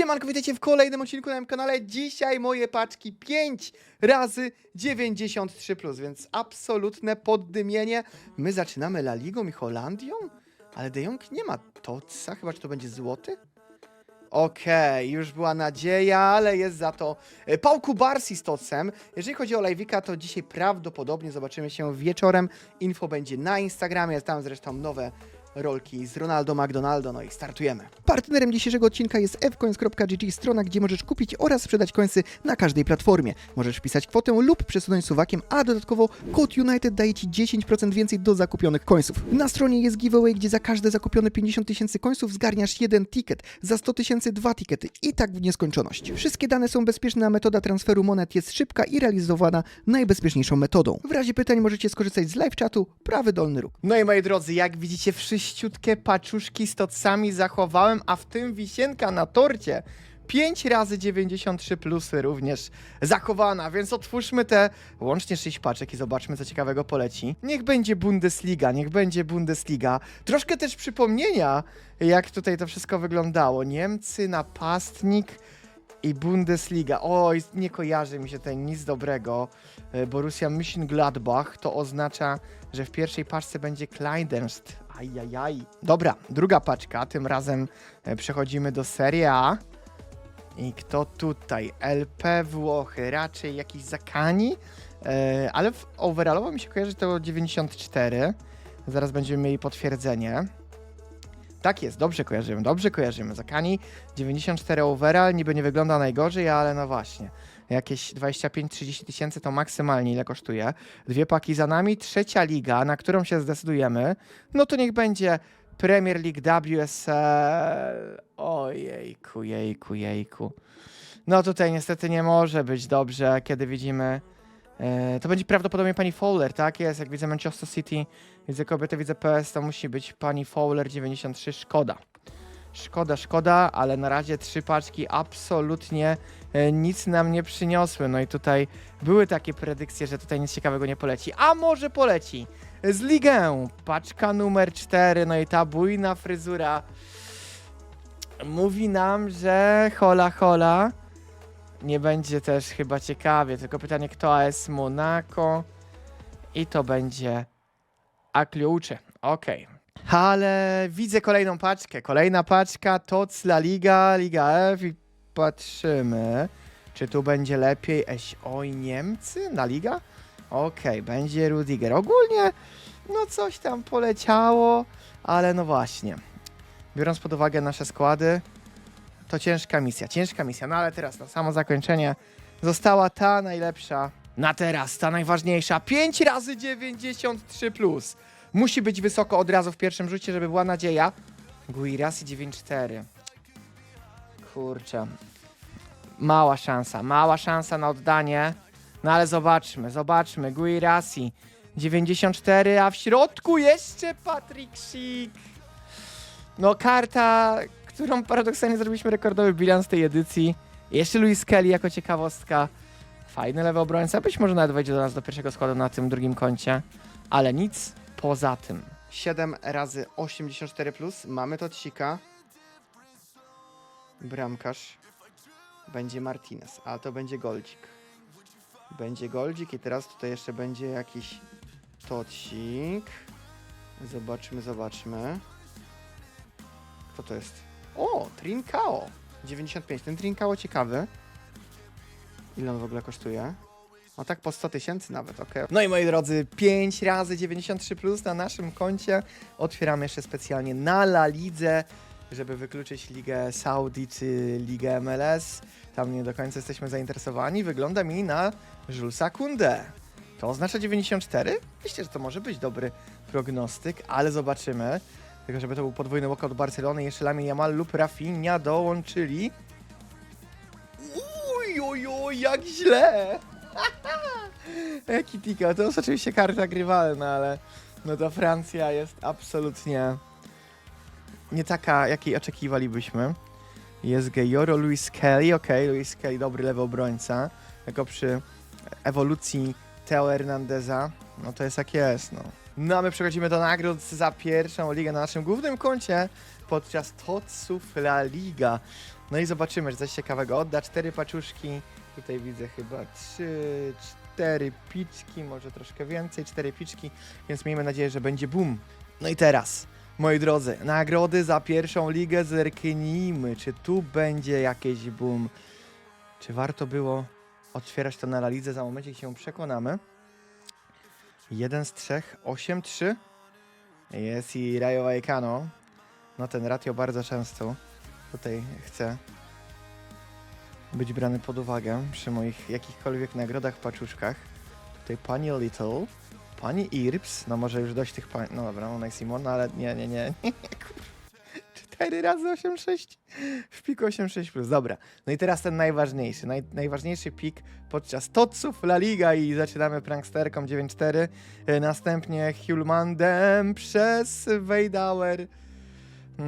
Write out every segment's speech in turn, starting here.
Siemanko, witajcie w kolejnym odcinku na moim kanale. Dzisiaj moje paczki 5 razy 93+, więc absolutne poddymienie. My zaczynamy La Ligą i Holandią, ale De Jong nie ma Toca, chyba że to będzie złoty? Okej, już była nadzieja, ale jest za to e, Paul Kubarsi z Tocem. Jeżeli chodzi o Live'ika, to dzisiaj prawdopodobnie zobaczymy się wieczorem. Info będzie na Instagramie, tam zresztą nowe rolki z Ronaldo McDonaldo, no i startujemy. Partnerem dzisiejszego odcinka jest fcoins.gg, strona, gdzie możesz kupić oraz sprzedać coinsy na każdej platformie. Możesz wpisać kwotę lub przesunąć suwakiem, a dodatkowo kod United daje Ci 10% więcej do zakupionych coinsów. Na stronie jest giveaway, gdzie za każde zakupione 50 tysięcy coinsów zgarniasz jeden ticket, za 100 tysięcy dwa tickety i tak w nieskończoność. Wszystkie dane są bezpieczne, a metoda transferu monet jest szybka i realizowana najbezpieczniejszą metodą. W razie pytań możecie skorzystać z live chatu, prawy dolny róg. No i moi drodzy, jak widzicie, wszyściutkie paczuszki z tocami zachowałem, a w tym wisienka na torcie. 5 razy 93 plusy również zachowana, więc otwórzmy te łącznie 6 paczek i zobaczmy, co ciekawego poleci. Niech będzie Bundesliga, niech będzie Bundesliga. Troszkę też przypomnienia, jak tutaj to wszystko wyglądało. Niemcy, napastnik i Bundesliga. Oj, nie kojarzy mi się tutaj nic dobrego. E, Borussia Mönchengladbach to oznacza, że w pierwszej paczce będzie Kleindenst. Ajajaj. Dobra, druga paczka. Tym razem e, przechodzimy do Serie A. I kto tutaj? LP Włochy, raczej jakiś Zakani, e, ale w overallowo mi się kojarzy to 94. Zaraz będziemy mieli potwierdzenie. Tak jest, dobrze kojarzymy, dobrze kojarzymy. Zakani 94 overall, niby nie wygląda najgorzej, ale no właśnie. Jakieś 25-30 tysięcy to maksymalnie ile kosztuje. Dwie paki za nami, trzecia liga, na którą się zdecydujemy. No to niech będzie Premier League WSL. Ojejku, jejku, jejku. No tutaj niestety nie może być dobrze, kiedy widzimy. E, to będzie prawdopodobnie pani Fowler, tak jest. Jak widzę Manchester City, widzę kobietę, widzę PS, to musi być pani Fowler 93. Szkoda. Szkoda, szkoda, ale na razie trzy paczki absolutnie e, nic nam nie przyniosły. No i tutaj były takie predykcje, że tutaj nic ciekawego nie poleci. A może poleci? Z Ligę. Paczka numer 4, no i ta bujna fryzura mówi nam, że hola hola nie będzie też chyba ciekawie, tylko pytanie kto AS Monaco i to będzie Akliucze. Okej. Ale widzę kolejną paczkę. Kolejna paczka to La Liga, Liga F i patrzymy, czy tu będzie lepiej. Eś, oj, Niemcy na Liga? Okej, będzie Rudiger. Ogólnie, no coś tam poleciało, ale no właśnie. Biorąc pod uwagę nasze składy, to ciężka misja, ciężka misja. No ale teraz na samo zakończenie została ta najlepsza. Na teraz, ta najważniejsza. 5 razy 93 plus. Musi być wysoko od razu w pierwszym rzucie, żeby była nadzieja. Guirasi 9-4. Kurczę. Mała szansa, mała szansa na oddanie. No ale zobaczmy, zobaczmy. Guirasi 94, a w środku jeszcze Patrick Schick. No karta, którą paradoksalnie zrobiliśmy rekordowy bilans tej edycji. Jeszcze Luis Kelly jako ciekawostka. Fajny lewy obrońca, być może nawet wejdzie do nas do pierwszego składu na tym drugim koncie, ale nic poza tym. 7 razy 84 plus, mamy to Cika. Bramkarz. Będzie Martinez, a to będzie Goldzik. Będzie Goldzik i teraz tutaj jeszcze będzie jakiś Tocik. Zobaczmy, zobaczmy. Kto to jest? O, Trincao. 95. Ten Trincao ciekawy. Ile on w ogóle kosztuje? No tak po 100 tysięcy nawet, ok. No i moi drodzy, 5 razy 93 plus na naszym koncie. Otwieramy jeszcze specjalnie na La Lidze, żeby wykluczyć Ligę Saudi czy Ligę MLS. Tam nie do końca jesteśmy zainteresowani. Wygląda mi na Julesa Kunde. To oznacza 94? Myślę, że to może być dobry prognostyk, ale zobaczymy. Tylko żeby to był podwójny walkout Barcelony, jeszcze Lamine Yamal lub Rafinha dołączyli. Uj, uj, uj, jak źle! Jaki tika, to jest oczywiście karta grywalna, ale no ta Francja jest absolutnie nie taka, jakiej oczekiwalibyśmy. Jest Gejoro, Luis Kelly, okej, Luis Kelly, dobry lewy obrońca, jako przy ewolucji Teo Hernandeza, no to jest jak jest, no. No a my przechodzimy do nagród za pierwszą ligę na naszym głównym koncie podczas Totsów La Liga. No i zobaczymy, że coś ciekawego odda. Cztery paczuszki, tutaj widzę chyba trzy, cztery piczki, może troszkę więcej, cztery piczki, więc miejmy nadzieję, że będzie boom. No i teraz, moi drodzy, nagrody za pierwszą ligę zerknijmy, czy tu będzie jakieś boom. Czy warto było otwierać to na Lidze? Za momencie się przekonamy. Jeden z trzech, 8-3. Jest i Rayo Vallecano. No ten ratio bardzo często tutaj chce być brany pod uwagę przy moich jakichkolwiek nagrodach, paczuszkach. Tutaj pani Little, pani Irps, no może już dość tych pań... No dobra, ona jest Simon, ale nie, nie, nie, nie, kurwa. Cztery razy 8-6 w piku 8-6 plus, dobra. No i teraz ten najważniejszy, naj, najważniejszy pik podczas Totsów La Liga i zaczynamy pranksterką 9-4, e, następnie Hulmandem przez Wejdauer.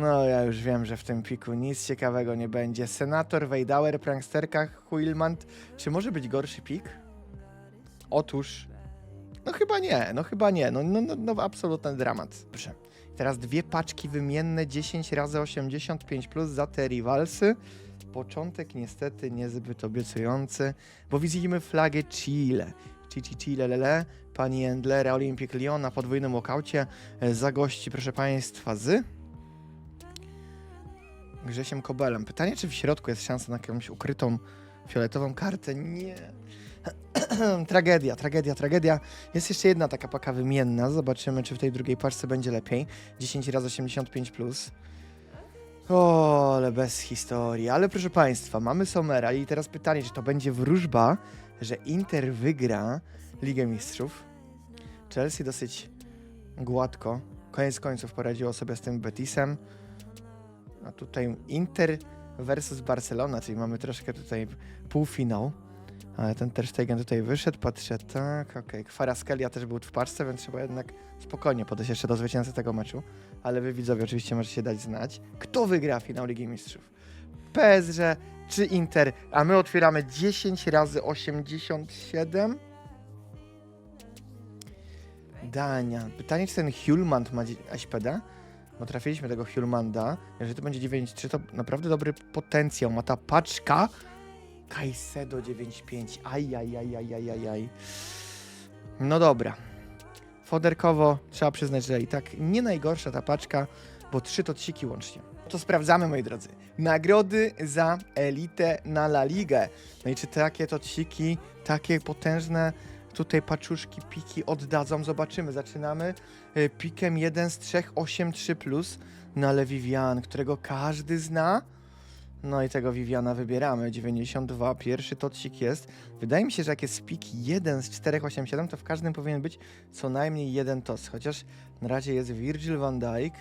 No ja już wiem, że w tym piku nic ciekawego nie będzie. Senator, Wejdauer, pranksterka, Huilmand. Czy może być gorszy pik? Otóż, no chyba nie, no chyba nie. No, no, no, no absolutny dramat. Proszę. Teraz dwie paczki wymienne 10 razy 85 plus za te rivalsy. Początek niestety niezbyt obiecujący, bo widzimy flagę Chile. Cici Chile lele, pani Endlera Olympic Lyon na podwójnym lokaucie e, za gości, proszę Państwa, z Grzesiem Kobelem. Pytanie, czy w środku jest szansa na jakąś ukrytą fioletową kartę? Nie. tragedia, tragedia, tragedia. Jest jeszcze jedna taka paka wymienna. Zobaczymy, czy w tej drugiej paczce będzie lepiej. 10 razy 85 plus. O, ale bez historii. Ale proszę Państwa, mamy Somera i teraz pytanie, czy to będzie wróżba, że Inter wygra Ligę Mistrzów? Chelsea dosyć gładko, koniec końców poradziło sobie z tym Betisem. A tutaj Inter versus Barcelona, czyli mamy troszkę tutaj półfinał. Ale ten Ter Stegen tutaj wyszedł, patrzę, tak, okej. Okay. Kwaraskelia też był w paczce, więc trzeba jednak spokojnie podejść jeszcze do zwycięzcy tego meczu. Ale wy widzowie oczywiście możecie dać znać. Kto wygra finał Ligi Mistrzów? PSG czy Inter? A my otwieramy 10 razy 87. Dania. Pytanie, czy ten Hulmand ma SPD? Bo trafiliśmy tego Hulmanda. Jeżeli to będzie 9-3, to naprawdę dobry potencjał ma ta paczka. Kajsedo 9-5. Ajajajajajajaj. No dobra. Foderkowo trzeba przyznać, że i tak nie najgorsza ta paczka, bo trzy tociki łącznie. To sprawdzamy, moi drodzy. Nagrody za elitę na La Ligę. No i czy takie tociki, takie potężne tutaj paczuszki, piki oddadzą? Zobaczymy. Zaczynamy y, pikiem 1 z 3, 8-3 plus. No Vivian, którego każdy zna. No i tego Viviana wybieramy. 92, pierwszy tocik jest. Wydaje mi się, że jak jest pik 1 z 487, to w każdym powinien być co najmniej jeden toc. Chociaż na razie jest Virgil van Dijk.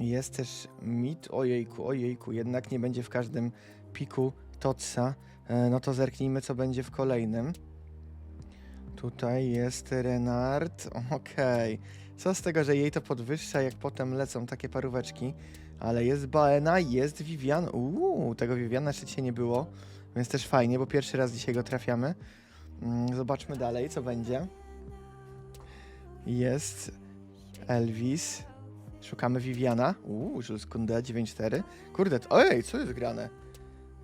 Jest też Mit. Ojejku, ojejku, jednak nie będzie w każdym piku toca. E, No to zerknijmy, co będzie w kolejnym. Tutaj jest Renard. Okej. Co z tego, że jej to podwyższa, jak potem lecą takie paróweczki. Ale jest Baena, jest Vivian. Uuu, tego Viviana jeszcze dzisiaj nie było, więc też fajnie, bo pierwszy raz dzisiaj go trafiamy. Mm, Zobaczmy dalej, co będzie. Jest Elvis. Szukamy Viviana. Uuu, Jules Kunde 9-4. Kurde, ojej, co jest grane?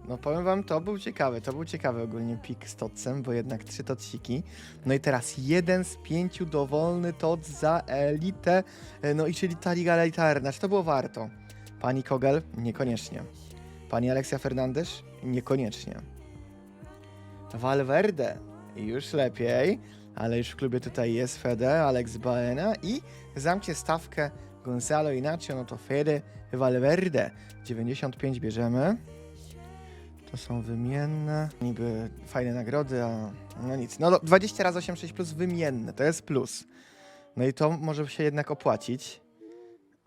No powiem wam, to był ciekawy, to był ciekawy ogólnie pik z Totsem, bo jednak trzy Totsiki. No i teraz jeden z pięciu dowolny Tots za elitę, e, no i czyli ta liga elitarna, czy to było warto? Pani Kogel? Niekoniecznie. Pani Aleksja Fernandez? Niekoniecznie. Valverde? Już lepiej, ale już w klubie tutaj jest Fede, Alex Baena i zamknie stawkę Gonzalo Inacio, no to Fede Valverde. 95 bierzemy. To są wymienne, niby fajne nagrody, a no nic. No do- 20 razy 86 plus wymienne, to jest plus. No i to może się jednak opłacić.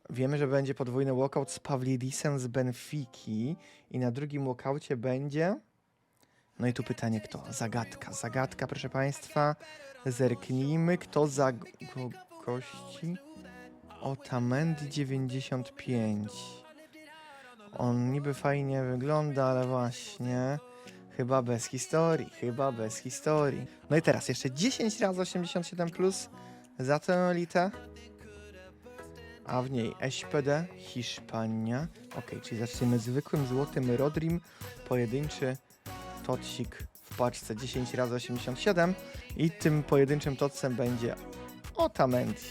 Wiemy, że będzie podwójny walkout z Pawlidisem z Benfiki i na drugim walkoucie będzie... No i tu pytanie kto? Zagadka. Zagadka, proszę Państwa. Zerknijmy, kto za go gości. Otamendi 95. On niby fajnie wygląda, ale właśnie... Chyba bez historii, chyba bez historii. No i teraz jeszcze 10 razy 87 plus za tę elitę. a w niej SPD Hiszpania. Ok, czyli zaczniemy zwykłym złotym Rodrim, pojedynczy totsik w paczce 10 razy 87 i tym pojedynczym totsem będzie Otamendi.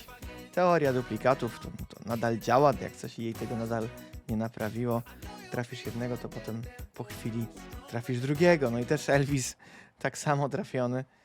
Teoria duplikatów to, to nadal działa, jak coś jej tego nadal nie naprawiło. Trafisz jednego, to potem po chwili trafisz drugiego. No i też Elvis tak samo trafiony.